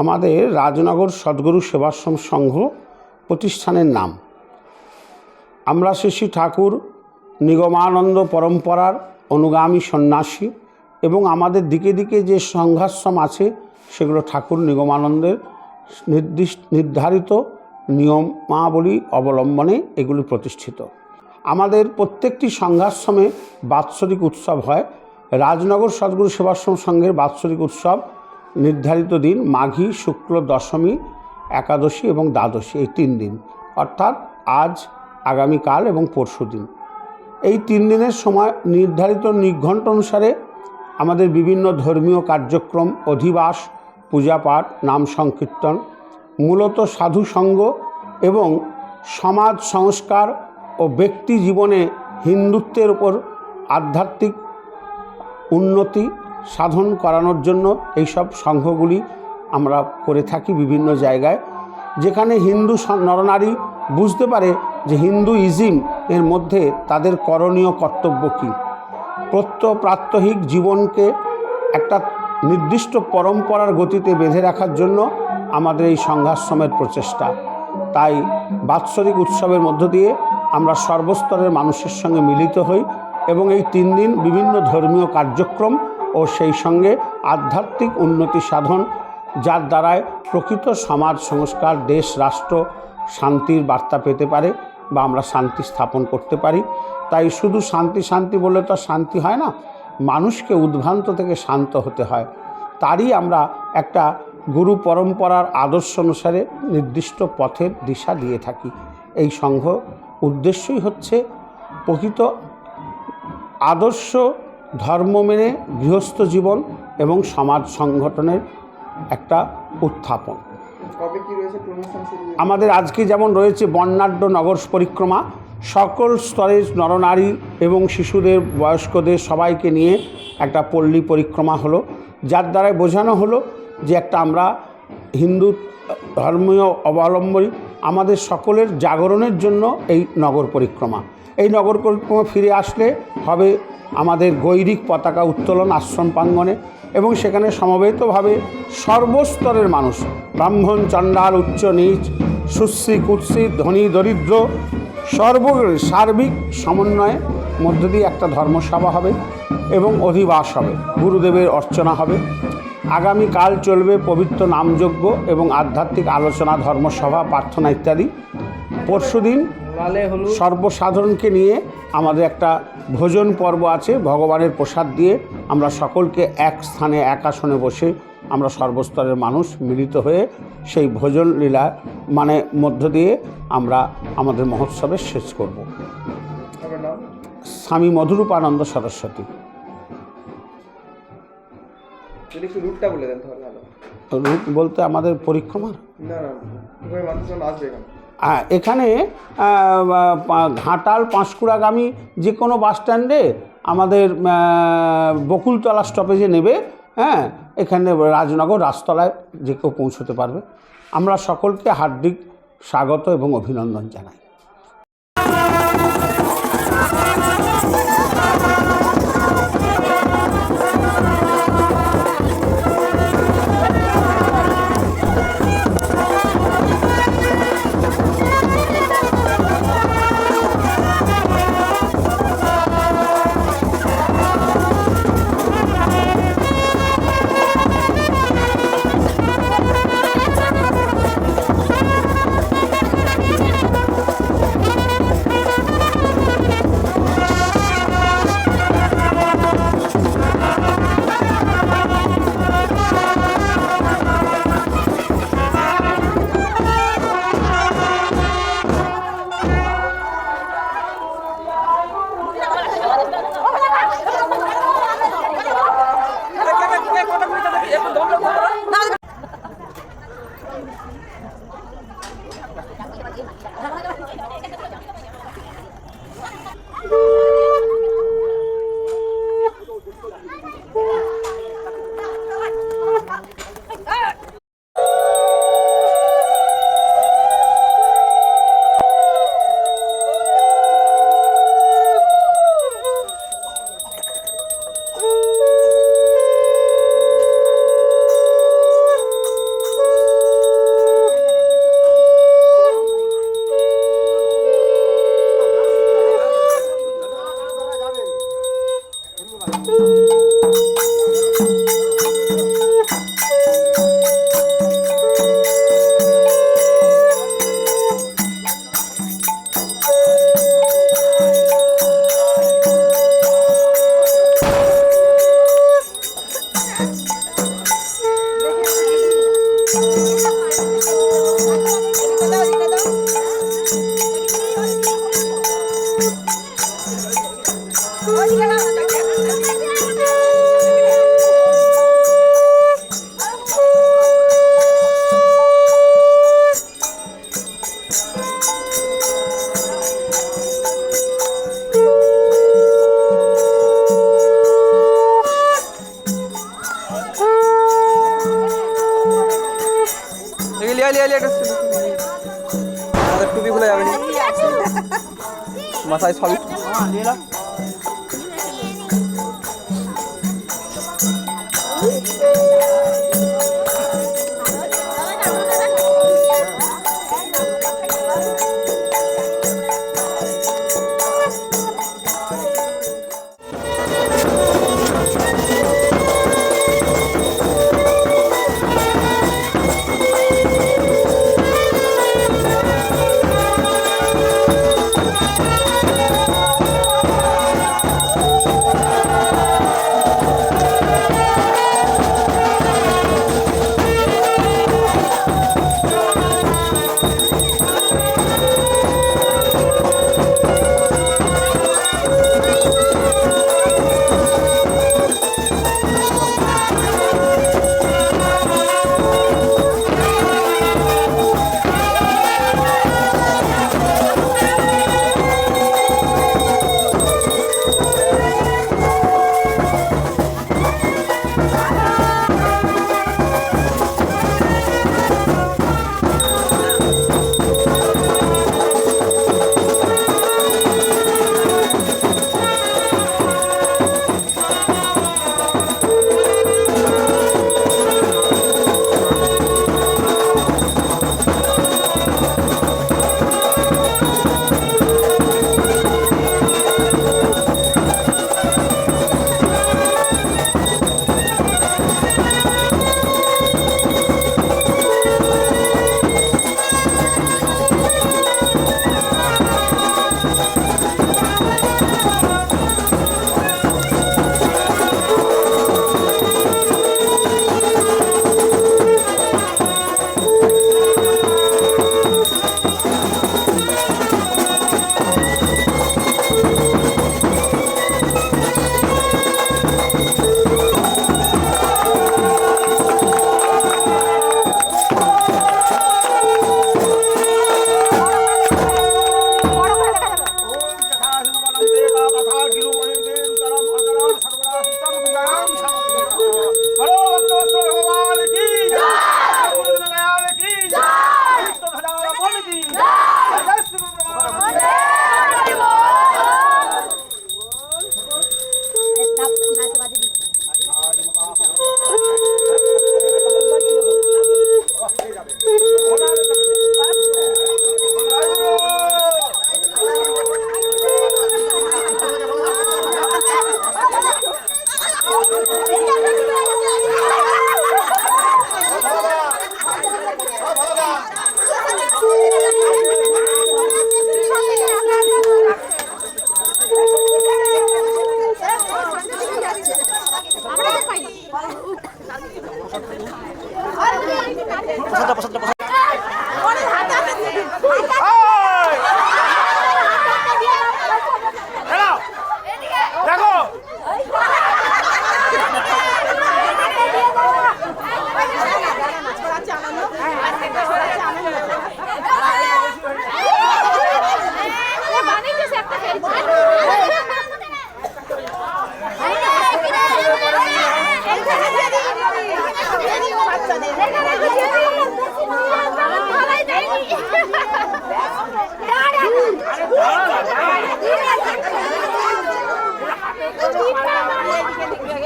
আমাদের রাজনগর সদ্গুরু সেবাশ্রম সংঘ প্রতিষ্ঠানের নাম। আমরা শ্রী ঠাকুর নিগমানন্দ পরম্পরার অনুগামী সন্ন্যাসী এবং আমাদের দিকে দিকে যে সংঘাশ্রম আছে, সেগুলো ঠাকুর নিগমানন্দের নির্দিষ্ট নির্ধারিত নিয়মাবলী অবলম্বনে এগুলি প্রতিষ্ঠিত। আমাদের প্রত্যেকটি সংঘাশ্রমে বাৎসরিক উৎসব হয়। রাজনগর সদ্গুরু সেবাশ্রম সংঘের বাৎসরিক উৎসব নির্ধারিত দিন মাঘী, শুক্ল, দশমী, একাদশী এবং দ্বাদশী, এই তিন দিন। অর্থাৎ আজ, আগামীকাল এবং পরশু দিন। এই তিন দিনের সময় নির্ধারিত নিঘণ্ট অনুসারে আমাদের বিভিন্ন ধর্মীয় কার্যক্রম, অধিবাস, পূজাপাঠ, নাম সংকীর্তন, মূলত সাধু সঙ্গ এবং সমাজ সংস্কার ও ব্যক্তি জীবনে হিন্দুত্বের উপর আধ্যাত্মিক উন্নতি সাধন করানোর জন্য এইসব সংঘগুলি আমরা করে থাকি বিভিন্ন জায়গায়। যেখানে হিন্দু নরনারী বুঝতে পারে যে হিন্দুইজম এর মধ্যে তাদের করণীয় কর্তব্য কী। প্রত্য প্রাত্যহিক জীবনকে একটা নির্দিষ্ট পরম্পরার গতিতে বেঁধে রাখার জন্য আমাদের এই সংঘাশ্রমের প্রচেষ্টা। তাই বাৎসরিক উৎসবের মধ্য দিয়ে আমরা সর্বস্তরের মানুষের সঙ্গে মিলিত হই এবং এই তিন দিন বিভিন্ন ধর্মীয় কার্যক্রম ও সেই সঙ্গে আধ্যাত্মিক উন্নতি সাধন, যার দ্বারায় প্রকৃত সমাজ সংস্কার, দেশ, রাষ্ট্র শান্তির বার্তা পেতে পারে বা আমরা শান্তি স্থাপন করতে পারি। তাই শুধু শান্তি শান্তি বলে তো শান্তি হয় না, মানুষকে উদ্ভ্রান্ত থেকে শান্ত হতে হয়। তারই আমরা একটা গুরু পরম্পরার আদর্শ অনুসারে নির্দিষ্ট পথের দিশা দিয়ে থাকি। এই সংঘ উদ্দেশ্যই হচ্ছে প্রকৃত আদর্শ ধর্ম মেনে গৃহস্থ জীবন এবং সমাজ সংগঠনের একটা উত্থাপন। আমাদের আজকে যেমন রয়েছে বর্ণাঢ্য নগর পরিক্রমা সকল স্তরের নরনারী এবং শিশুদের বয়স্কদের সবাইকে নিয়ে একটা পল্লী পরিক্রমা হলো যার দ্বারাই বোঝানো হলো যে একটা আমরা হিন্দু ধর্মীয় অবলম্বনী আমাদের সকলের জাগরণের জন্য এই নগর পরিক্রমা। এই নগর পরিক্রমা ফিরে আসলে হবে আমাদের গৈরিক পতাকা উত্তোলন আশ্রম প্রাঙ্গণে এবং সেখানে সমবেতভাবে সর্বস্তরের মানুষ ব্রাহ্মণ চণ্ডাল উচ্চ নীচ সুশ্রী কুৎসি ধনী দরিদ্র সর্ব সার্বিক সমন্বয়ে মধ্য দিয়ে একটা ধর্মসভা হবে এবং অধিবাস হবে গুরুদেবের অর্চনা হবে। আগামীকাল চলবে পবিত্র নামযজ্ঞ এবং আধ্যাত্মিক আলোচনা ধর্মসভা প্রার্থনা ইত্যাদি। পরশুদিন সর্বসাধারণকে নিয়ে আমাদের একটা ভোজন পর্ব আছে ভগবানের প্রসাদ দিয়ে আমরা সকলকে এক স্থানে এক আসনে বসে আমরা সর্বস্তরের মানুষ মিলিত হয়ে সেই ভোজন লীলা মানে মধ্য দিয়ে আমরা আমাদের মহোৎসবের শেষ করব। স্বামী মধুরূপানন্দ সরস্বতী। তাহলে বলতে আমাদের পরিক্রমার? না না মানুষজন আসবে এখানে এখানে ঘাটাল পাঁশকুড়াগামী যে কোনো বাস স্ট্যান্ডে আমাদের বকুলতলা স্টপেজে নেবে হ্যাঁ? এখানে রাজনগর রাজতলায় যে কেউ পৌঁছতে পারবে। আমরা সকলকে হার্দিক স্বাগত এবং অভিনন্দন জানাই। มอไซค์ชนดีแล้ว সবই দেখো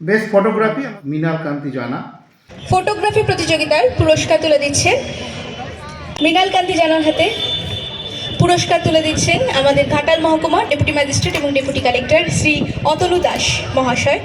বেস্ট ফটোগ্রাফি মৃণাল কান্তি জানা ফটোগ্রাফি প্রতিযোগিতার পুরস্কার তুলে দিচ্ছেন মৃণাল কান্তি জানার হাতে। পুরস্কার তুলে দিচ্ছেন আমাদের ঘাটাল মহকুমা ডেপুটি ম্যাজিস্ট্রেট এবং ডেপুটি কালেক্টর শ্রী অতনু দাস মহাশয়।